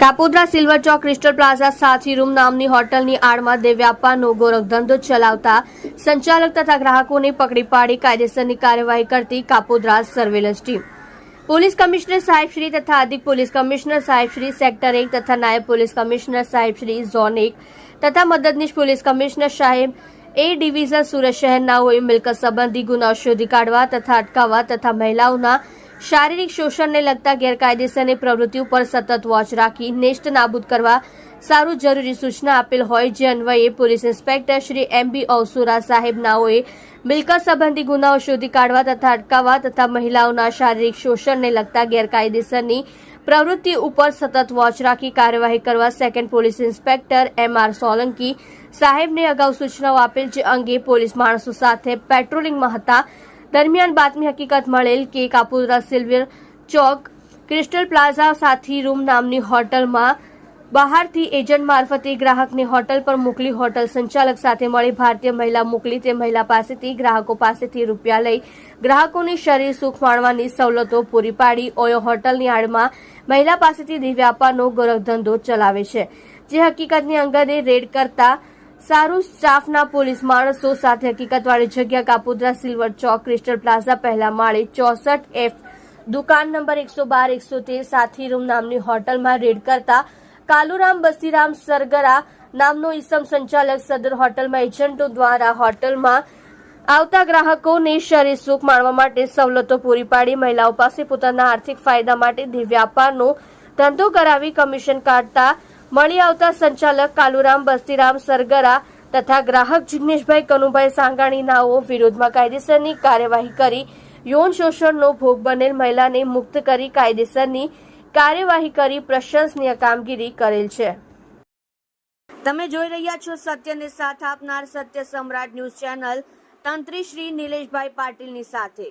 Kapodra silver Chowk crystal plaza Sathi room નામની હોટલની આડમાં દેહ ગોરખધંધો ધંધો ચલાવતા સંચાલક તથા ગ્રાહકોને પકડી પાડી કાયદેસરની કાર્યવાહી કરતી Kapodra surveillance team. Police commissioner સાહેબશ્રી તથા અધિક પોલીસ કમિશનર સાહેબ શ્રી સેક્ટર એક તથા નાયબ પોલીસ કમિશનર સાહેબ શ્રી ઝોન એક તથા મદદનીશ પોલીસ કમિશનર સાહેબ એ ડિવિઝન સુરત શહેરના હોય મિલકત સંબંધી ગુનાઓ શોધી કાઢવા તથા અટકાવવા તથા મહિલાઓના શારીરિક શોષણને લગતા ગેરકાયદેસરની પ્રવૃત્તિ ઉપર સતત વોચ રાખી નેસ્ટ નાબૂદ કરવા સારું જરૂરી સૂચના આપેલ હોય જે અન્વયે police inspector Shri M B Avasura સાહેબ નાઓએ મિલકત સંબંધી ગુનાઓ શોધી કાઢવા તથા અટકાવવા તથા મહિલાઓના શારીરિક શોષણને લગતા ગેરકાયદેસરની પ્રવૃત્તિ ઉપર સતત વોચ રાખી કાર્યવાહી કરવા second police inspector M R Solanki સાહેબને અગાઉ સૂચનાઓ આપેલ જે અંગે પોલીસ માણસો સાથે પેટ્રોલિંગમાં હતા. દરમિયાન બાતમી હકીકત મળેલ કે Kapura silver Chowk, crystal plaza Sathi room નામની હોટલમાં બહારથી એજન્ટ મારફતે ગ્રાહકને હોટલ પર મોકલી હોટલ સંચાલક સાથે મળી ભારતીય મહિલા મોકલી તે મહિલા પાસેથી ગ્રાહકો પાસેથી રૂપિયા લઈ ગ્રાહકોની શરીર સુખ માણવાની સવલતો પૂરી પાડી. ઓયો હોટલની આડમાં મહિલા પાસેથી દિવ્યાપાનો ગોરખધંધો ચલાવે છે. જે હકીકતની અંગતે રેડ કરતા સારું સ્ટાફના પોલીસ માણસો સાથે હકીકતવાળી જગ્યા Kapodra silver Chowk, crystal plaza, પહેલા માળે, ચોસઠ એફ, દુકાન નંબર એકસો બાર, એકસો તેર, સાથી રૂમ નામની હોટલમાં રેડ કરતા કાલુરામ બસીરામ સરગરા નામનો ઈસમ સંચાલક સદર હોટલમાં એજન્ટો દ્વારા હોટલમાં આવતા ગ્રાહકોને શરીર સુખ માણવા માટે સવલતો પૂરી પાડી. મહિલાઓ પાસે પોતાના આર્થિક ફાયદા માટે દિવ્યાપારનો ધંધો કરાવી કમિશન કાઢતા મળી આવતા સંચાલક કાલુરામ બસ્તીરામ સરગરા તથા ગ્રાહક જિગ્નેશભાઈ કનુભાઈ સાંગાણીનાઓ વિરોધમાં કાયદેસરની કાર્યવાહી કરી, યૌન શોષણનો ભોગ બનેલ મહિલાને મુક્ત કરી કાયદેસરની કાર્યવાહી કરી પ્રશંસનીય કામગીરી કરેલ છે. તમે જોઈ રહ્યા છો સત્યને સાથ આપનાર સત્ય સમ્રાટ ન્યૂઝ ચેનલ તંત્રી શ્રી નિલેશભાઈ પાટીલની સાથે.